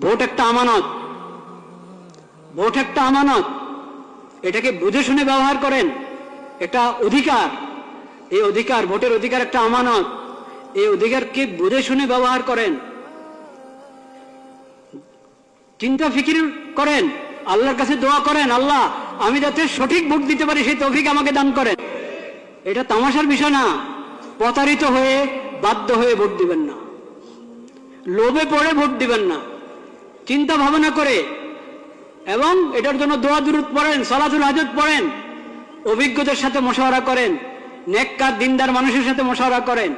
Vote একটা আমানত। Vote একটা আমানত। এটাকে বুঝে শুনে ব্যবহার করেন। এটা অধিকার। এই অধিকার, ভোটের অধিকার একটা আমানত। এই অধিকারকে বুঝে শুনে ব্যবহার করেন। চিন্তা ফিকির করেন। আল্লাহর কাছে দোয়া করেন, আল্লাহ, আমি যাতে সঠিক ভোট দিতে পারি, সেই তৌফিক আমাকে দান করেন। এটা তামাশার বিষয় না। প্রতারিত হয়ে বাধ্য হয়ে ভোট দিবেন না। লোভে পড়ে ভোট দিবেন না। চিন্তা ভাবনা করে এবং এটার জন্য দোয়া দুরুদ পড়েন, সালাতুল হাজত পড়েন অভিজ্ঞতার সাথে মশাওয়ারা করেন, নেককার দিনদার মানুষের সাথে মশাওয়ারা করেন।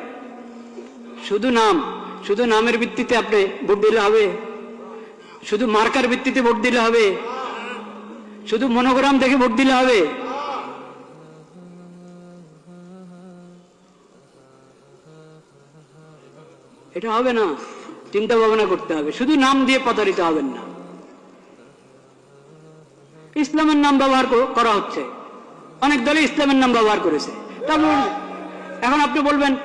শুধু নাম, শুধু নামের ভিত্তিতে আপনি ভোট দিলে হবে, শুধু মার্কার ভিত্তিতে ভোট দিলে হবে, শুধু মনোগ্রাম দেখে ভোট দিলে হবে। এটা হবে না। চিন্তা ভাবনা করতে হবে। শুধু নাম দিয়ে প্রতারিত হবেন না। ইসলামের নাম ব্যবহার করা হচ্ছে। অনেক দলে ইসলামের নাম ব্যবহার করেছে। তারপর এখন আপনি বলবেন,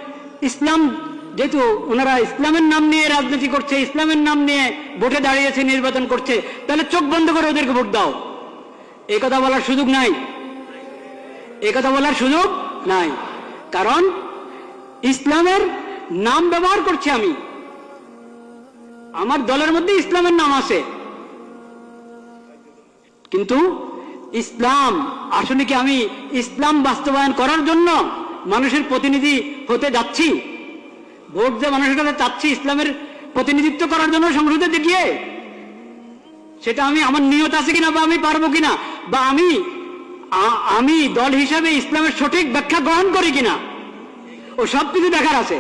ইসলাম যেহেতু ওনারা ইসলামের নাম নিয়ে রাজনীতি করছে, ইসলামের নাম নিয়ে ভোটে দাঁড়িয়েছে, নির্বাচন করছে, তাহলে চোখ বন্ধ করে ওদেরকে ভোট দাও। এই কথা বলার সুযোগ নাই। এই কথা বলার সুযোগ নাই। কারণ ইসলামের নাম ব্যবহার করছি আমি। আমার দলের মধ্যে ইসলামের নাম আছে। কিন্তু ইসলাম, আসলে কি আমি ইসলাম বাস্তবায়ন করার জন্য মানুষের প্রতিনিধি হতে যাচ্ছি? ভোট যে মানুষের কাছে চাচ্ছি ইসলামের প্রতিনিধিত্ব করার জন্য সংসদে দেখিয়ে, সেটা আমি, আমার নিয়ত আছে কিনা বা আমি পারব কিনা বা আমি আমি দল হিসাবে ইসলামের সঠিক ব্যাখ্যা গ্রহণ করি কিনা, ও সব কিছু দেখার আছে।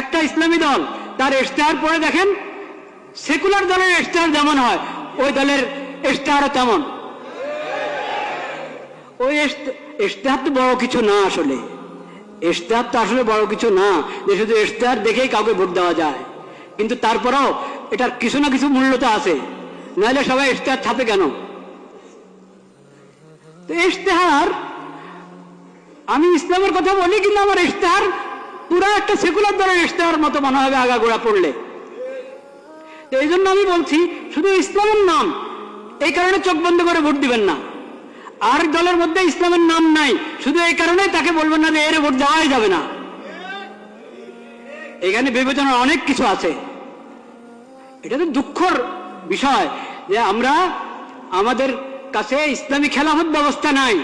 একটা ইসলামী দল তার ইশতেহার পরে দেখেন সেকুলার দলের ইশতেহার যেমন হয়, ওই দলের ইশতেহারও তেমন। ওই ইশতেহার তো বড় কিছু না আসলে। ইশতেহার তো আসলে বড় কিছু না, যে শুধু ইশতেহার দেখেই কাউকে ভোট দেওয়া যায়। কিন্তু তারপরেও এটার কিছু না কিছু মূল্য তো আছে। নাহলে সবাই ইশতেহার ছাপে কেন? তো ইশতেহার আমি ইসলামের কথা বলি, কিন্তু আমার ইশতেহার পুরো একটা সেকুলার দলের ইশতেহার মতো মনে হবে আগা আগাগোড়া পড়লে। তো এই জন্য আমি বলছি, শুধু ইসলামের নাম, এই কারণে চোখ বন্ধ করে ভোট দিবেন না। আর দলের মধ্যে ইসলামের নাম নাই, শুধু এই কারণে তাকে বলবেন না যে এর ভোট দেওয়াই যাবে না। এখানে বিবেচনার অনেক কিছু আছে। এটা তো দুঃখর বিষয় যে আমরা, আমাদের কাছে ইসলামী খেলাফত ব্যবস্থা নাই।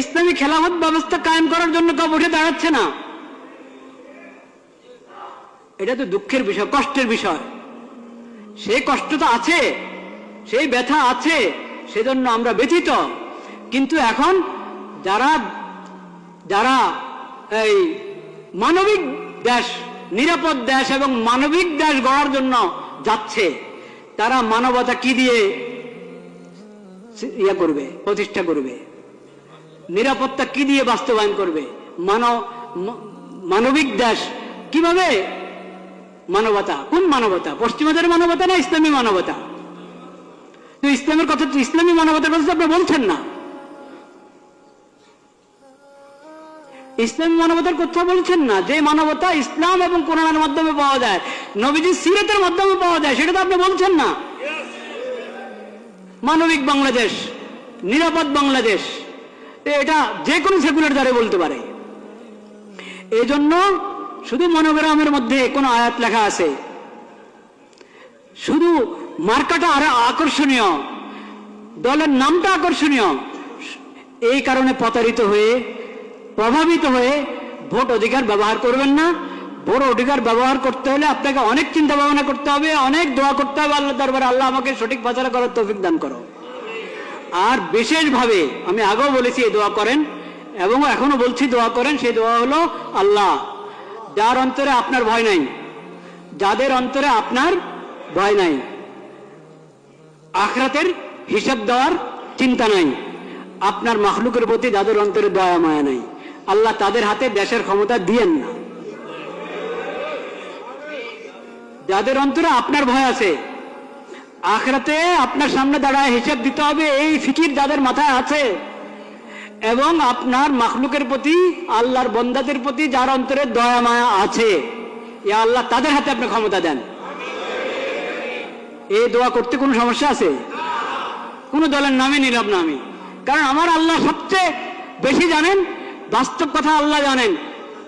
ইসলামী খেলাফত ব্যবস্থা কায়েম করার জন্য কেউ উঠে দাঁড়াচ্ছে না? এটা তো দুঃখের বিষয়, কষ্টের বিষয়। সেই কষ্ট তো আছে, সেই ব্যথা আছে, সেজন্য আমরা ব্যথিত। কিন্তু এখন যারা যারা এই মানবিক দেশ, নিরাপদ দেশ এবং মানবিক দেশ গড়ার জন্য যাচ্ছে, তারা মানবতা কি দিয়ে ইয়ে করবে, প্রতিষ্ঠা করবে? নিরাপত্তা কি দিয়ে বাস্তবায়ন করবে? মানব মানবিক দেশ কীভাবে মানবতা? কোন মানবতা? পশ্চিমাদের মানবতা না ইসলামী মানবতা? ইসলামের কথা ইসলামী মানবতার কথা আপনি বলছেন না। ইসলামী মানবতার কথা বলছেন না। যে মানবতা ইসলাম এবং কোরআনের মাধ্যমে পাওয়া যায় নবীজির সিরতের মাধ্যমে পাওয়া যায়, সেটা তো আপনি বলছেন না। মানবিক বাংলাদেশ, নিরাপদ বাংলাদেশ। এটা যে কোনো সেকুলার দ্বারে বলতে পারে। এই জন্য শুধু মনোগ্রামের মধ্যে কোনো আয়াত লেখা আছে। শুধু মার্কাটা আরও আকর্ষণীয়, দলের নামটা আকর্ষণীয়। এই কারণে প্রতারিত হয়ে, প্রভাবিত হয়ে ভোট অধিকার ব্যবহার করবেন না। ভোট অধিকার ব্যবহার করতে হলে আপনাকে অনেক চিন্তা ভাবনা করতে হবে, অনেক দোয়া করতে হবে আল্লাহ দরবারে। আল্লাহ আমাকে সঠিক বাজারে করার তৌফিক দান করো। আর বিশেষভাবে আমি আগেও বলেছি এই দোয়া করেন এবং এখনও বলছি দোয়া করেন, সেই দোয়া হলো আল্লাহ। যার অন্তরে আপনার ভয় নাই, যাদের অন্তরে আপনার ভয় নাই, আখরাতের হিসাব দেওয়ার চিন্তা নাই, আপনার মাখলুকের প্রতি যাদের অন্তরে দয়া মায়া নাই, আল্লাহ তাদের হাতে দেশের ক্ষমতা দিয়েন না। যাদের অন্তরে আপনার ভয় আছে আখরাতে আপনার সামনে দাঁড়ায় হিসাব দিতে হবে, এই ফিকির যাদের মাথায় আছে। এবং আপনার মাখলুকের প্রতি, আল্লাহর বন্দাদের প্রতি যার অন্তরে দয়া, মায়া আছে, ইয়া আল্লাহ তাদের হাতে আপনি ক্ষমতা দেন। এই দোয়া করতে কোনো সমস্যা আছে? কোনো দলের নামে নিলাম না আমি। কারণ আমার আল্লাহ সবচেয়ে বেশি জানেন, বাস্তব কথা আল্লাহ জানেন।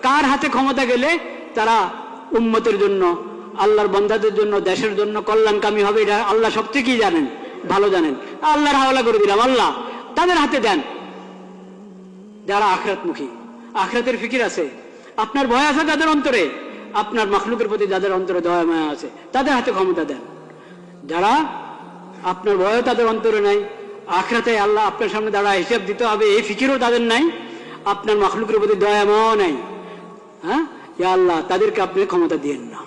কার হাতে ক্ষমতা গেলে তারা উম্মতের জন্য আল্লাহর বন্ধাদের জন্য, দেশের জন্য কল্যাণকামী হবে এটা আল্লাহ সব কি জানেন, ভালো জানেন। আল্লাহর হাওলা করে দিলাম, আল্লাহ তাদের হাতে দেন। যারা আখরাতমুখী, আখরাতের ফিকির আছে, আপনার ভয় আছে তাদের অন্তরে, আপনার মখলুকের প্রতি যাদের অন্তরে দয়া মায়া আছে, তাদের হাতে ক্ষমতা দেন। যারা আপনার ভয় তাদের অন্তরে নাই, আখরাতে আল্লাহ আপনার সামনে দাঁড়া হিসাব দিতে হবে, এই ফিকিরও তাদের নাই, আপনার মখলুকের প্রতি দয়া মায়াও নাই। হ্যাঁ? ইয়া আল্লাহ, তাদেরকে আপনি ক্ষমতা দিয়েন না।